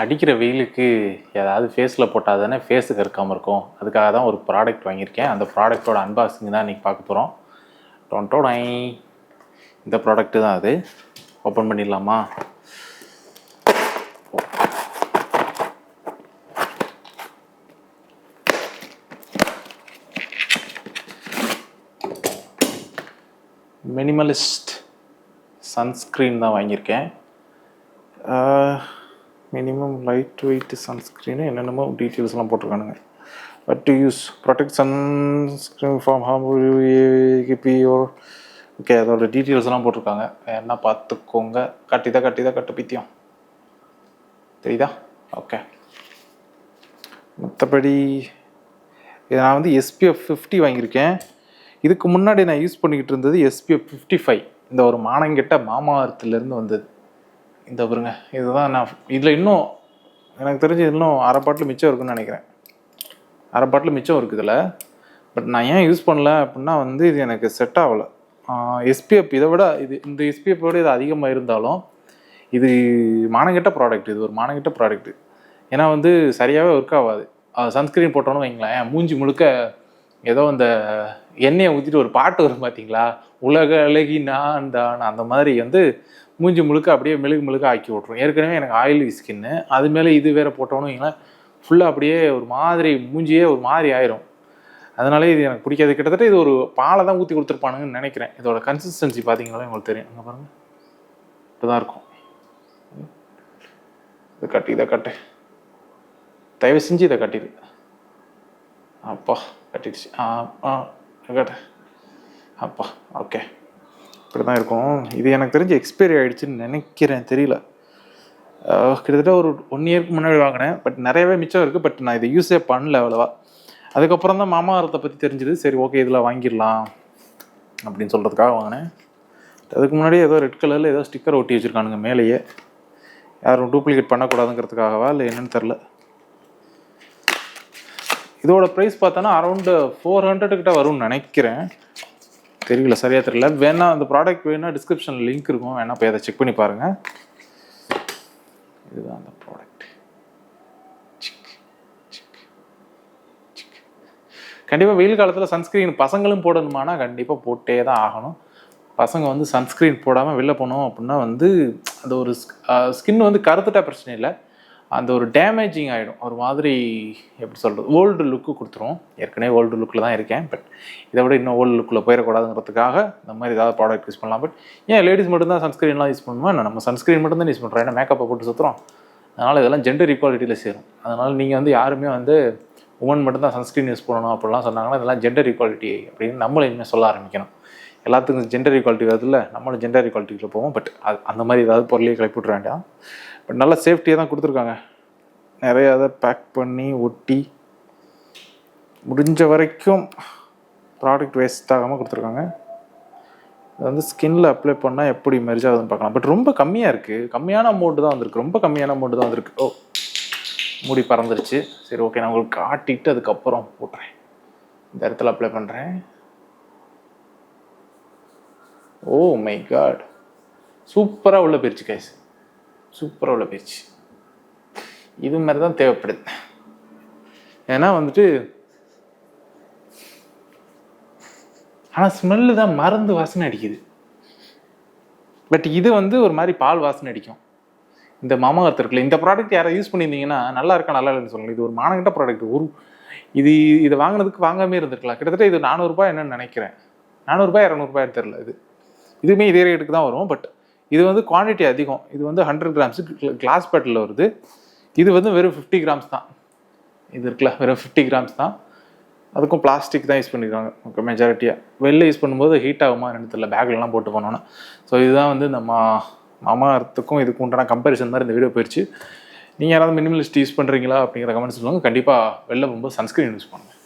அடிக்கிற வெயிலுக்கு ஏதாவது ஃபேஸில் போட்டால் தானே ஃபேஸுக்கு இருக்காமல் இருக்கும். அதுக்காக தான் ஒரு ப்ராடக்ட் வாங்கியிருக்கேன். அந்த ப்ராடக்ட்டோட அன்பாக்சிங் தான் இன்றைக்கி பார்க்க போகிறோம் டொன்டோடை இந்த ப்ராடக்ட்டு தான் அது. ஓப்பன் பண்ணிடலாமா? மினிமலிஸ்ட் சன்ஸ்க்ரீன் தான் வாங்கியிருக்கேன். மினிமம் லைட் வெயிட் சன்ஸ்க்ரீனு என்னென்னமோ டீட்டெயில்ஸ்லாம் போட்டிருக்கானுங்க. But to use protect sunscreen from harm or okay அதோட டீட்டெயில்ஸ்லாம் போட்டிருக்காங்க. என்ன பார்த்துக்கோங்க. கட்டிதா கட்டிதா கட்டு பித்தியம். தெரியுதா? ஓகே மற்றபடி நான் வந்து எஸ்பிஎஃப் ஃபிஃப்டி வாங்கியிருக்கேன். இதுக்கு முன்னாடி நான் யூஸ் பண்ணிக்கிட்டு இருந்தது எஸ்பிஎஃப் ஃபிஃப்டி ஃபைவ் இந்த ஒரு மானங்கிட்ட மாமாரத்துலேருந்து வந்தது. இந்த பாருங்க இதுதான் நான் இதில் இன்னும் எனக்கு தெரிஞ்சு இன்னும் அரை பாட்டில் மிச்சம் இருக்குன்னு நினைக்கிறேன். அரை பாட்டில் மிச்சம் இருக்குது இதில். பட் நான் ஏன் யூஸ் பண்ணல அப்படின்னா வந்து இது எனக்கு செட் ஆகலை. எஸ்பிஎஃப் இதை விட இது இந்த எஸ்பிஎஃப் விட இது அதிகமாக இருந்தாலும் இது மானங்கிட்ட ப்ராடக்ட் இது ஒரு மானங்கிட்ட ப்ராடக்ட் ஏன்னா வந்து சரியாகவே ஒர்க் ஆகாது. சன்ஸ்கிரீன் போட்டோன்னு வைங்களேன் மூஞ்சி முழுக்க ஏதோ அந்த எண்ணெயை ஊற்றிட்டு ஒரு பாட்டு வரும் பார்த்தீங்களா உலக அழகி நான் தான் அந்த மாதிரி வந்து மூஞ்சி முழுக்க அப்படியே மெழுகு மெழுக ஆக்கி விட்ரும் ஏற்கனவே எனக்கு ஆயிலி ஸ்கின்னு. அது மேலே இது வேற போட்டோன்னு வைங்களேன் ஃபுல்லாக அப்படியே ஒரு மாதிரி மூஞ்சியே ஒரு மாதிரி ஆயிரும். அதனாலே இது எனக்கு பிடிக்காது. கிட்டத்தட்ட இது ஒரு பாலை தான் ஊற்றி கொடுத்துருப்பானுங்கன்னு நினைக்கிறேன். இதோட கன்சிஸ்டன்சி பார்த்தீங்களா உங்களுக்கு தெரியும். அங்கே பாருங்க. இப்படிதான் இருக்கும். இதை கட்டு இதை கட்டு. தயவு செஞ்சு இதை கட்டிடு அப்பா கட்டிடுச்சு. ஆ ஆ. கட்டு அப்பா ஓகே இப்படி தான் இருக்கும். இது எனக்கு தெரிஞ்சு எக்ஸ்பைரி ஆகிடுச்சின்னு நினைக்கிறேன் தெரியல. கிட்டத்தட்ட ஒரு ஒன் இயர்க்கு முன்னாடி வாங்கினேன். பட் நிறையவே மிச்சம் இருக்குது பட் நான் இதை யூஸே பண்ணல அவ்வளோவா. அதுக்கப்புறம் தான் மாமாரத்தை பற்றி தெரிஞ்சுது. சரி ஓகே இதில் வாங்கிடலாம் அப்படின்னு சொல்கிறதுக்காக வாங்கினேன். அதுக்கு முன்னாடி ஏதோ ரெட் கலரில் ஏதோ ஸ்டிக்கர் ஒட்டி வச்சுருக்கானுங்க மேலேயே. யாரும் டூப்ளிகேட் பண்ணக்கூடாதுங்கிறதுக்காகவா? இல்லை என்னன்னு தெரில இதோட ப்ரைஸ் பார்த்தோன்னா அரௌண்டு ஃபோர் ஹண்ட்ரட் கிட்ட வரும்னு நினைக்கிறேன். தெரியல சரியாக தெரியல. வேணா அந்த ப்ராடக்ட் வேணா டிஸ்கிரிப்ஷனில் லிங்க் இருக்கும். வேணா போய் அதை செக் பண்ணி பாருங்க. இதுதான் அந்த ப்ராடக்ட் கண்டிப்பாக வெயில் காலத்தில் சன்ஸ்கிரீன் பசங்களும் போடணுமானா கண்டிப்பாக போட்டே தான் ஆகணும். பசங்க வந்து சன்ஸ்கிரீன் போடாமல் வெளில போனோம் அப்படின்னா வந்து அந்த ஒரு ஸ்கின் வந்து கருத்துட்டா பிரச்சனை இல்லை. அந்த ஒரு டேமேஜிங் ஆகிடும் ஒரு மாதிரி எப்படி சொல்கிறது ஓல்டு லுக்கு கொடுத்துரும். ஏற்கனவே ஓல்டு லுக்கில் தான் இருக்கேன் பட் இதை விட இன்னும் ஓல்டு லுக்கில் போயிடக்கூடாதுங்கிறதுக்காக இந்த மாதிரி ஏதாவது ப்ராடக்ட் யூஸ் பண்ணலாம். பட் ஏன் லேடிஸ் மட்டும்தான் சன்ஸ்கிரீன்லாம் யூஸ் பண்ணுவோம் நம்ம சன்ஸ்கிரீன் மட்டும் தான் யூஸ் பண்ணுறோம் ஏன்னா மேக்கப்பை போட்டு சுற்றுறோம் அதனால் இதெல்லாம் ஜெண்டர் ஈக்குவாலிட்டியில் சேரும். அதனால் நீங்கள் வந்து யாருமே வந்து உமன் மட்டும்தான் சன்ஸ்கிரீன் யூஸ் பண்ணணும் அப்படிலாம் சொன்னாங்கன்னா இதெல்லாம் ஜெண்டர் ஈக்குவாலிட்டி அப்படின்னு நம்மளும் இனிமேல் சொல்ல ஆரம்பிக்கணும். எல்லாத்துக்கும் ஜெண்டர் ஈக்குவாலிட்டி வருதுல்ல நம்மளும் ஜெண்டர் ஈக்குவாலிட்டியில் போவோம். பட் அது அந்த மாதிரி ஏதாவது பொருளையே கிளப்பி விட்ற வேண்டாம். பட் நல்ல சேஃப்டியாக தான் கொடுத்துருக்காங்க. நிறைய அதை பேக் பண்ணி ஒட்டி முடிஞ்ச வரைக்கும் ப்ராடக்ட் வேஸ்ட் ஆகாமல் கொடுத்துருக்காங்க. இது வந்து ஸ்கின்ல அப்ளை பண்ணால் எப்படி மெரிஜாகுதுன்னு பார்க்கலாம். பட் ரொம்ப கம்மியாக இருக்குது கம்மியான அமௌண்ட் தான் வந்திருக்கு. ரொம்ப கம்மியான அமௌண்ட் தான் வந்திருக்கு. ஓ மூடி பறந்துருச்சு. சரி ஓகே நான் உங்களுக்கு காட்டிட்டு அதுக்கப்புறம் போட்டுறேன். இந்த இடத்துல அப்ளை பண்ணுறேன் Oh ஓ மை காட் சூப்பராக உள்ள போயிடுச்சு கைஸ் சூப்பராக உள்ள போயிடுச்சு இது மாதிரி தான் தேவைப்படுது. ஏன்னா வந்துட்டு ஆனால் ஸ்மெல்லு தான் மருந்து வாசனை அடிக்குது. பட் இது வந்து ஒரு மாதிரி பால் வாசனை அடிக்கும். இந்த மாமா இருக்குல்ல இந்த ப்ராடக்ட் யாராவது யூஸ் பண்ணியிருந்தீங்கன்னா நல்லா இருக்கா நல்லா இல்லைன்னு சொல்லணும் இது ஒரு மானகிட்ட ப்ராடக்ட் ஒரு இது இதை வாங்கினதுக்கு வாங்காமே இருந்திருக்கலாம். கிட்டத்தட்ட இது நானூறுரூபா என்னன்னு நினைக்கிறேன். நானூறுரூபா இரநூறுபாய் தெரில இது. இதுவுமே இதே ரேட்டுக்கு தான் வரும். பட் இது வந்து குவான்டிட்டி அதிகம். இது வந்து ஹண்ட்ரட் கிராம்ஸ் கிளாஸ் பேட்டில் வருது. இது வந்து வெறும் ஃபிஃப்டி கிராம்ஸ் தான். இது இருக்குல்ல வெறும் ஃபிஃப்டி கிராம்ஸ் தான். அதுக்கும் பிளாஸ்டிக் தான் யூஸ் பண்ணியிருக்காங்க ஓகே மெஜாரிட்டியாக வெளில யூஸ் பண்ணும்போது ஹீட் ஆகுமா என்னன்னு தெரியல. பேக்லலாம் போட்டு போனோன்னா ஸோ இதுதான் வந்து நம்ம மாமா அர்த்தக்கும் இதுக்கு உண்டான கம்பேரிசன் மாதிரி இந்த வீடியோ போயிடுச்சு நீங்கள் யாராவது மினிமலிஸ்ட் யூஸ் பண்ணுறீங்களா அப்படிங்கிற கமெண்ட்ஸ் சொல்லுவாங்க கண்டிப்பாக வெளில போகும்போது சன்ஸ்கிரீன் யூஸ் பண்ணுங்கள்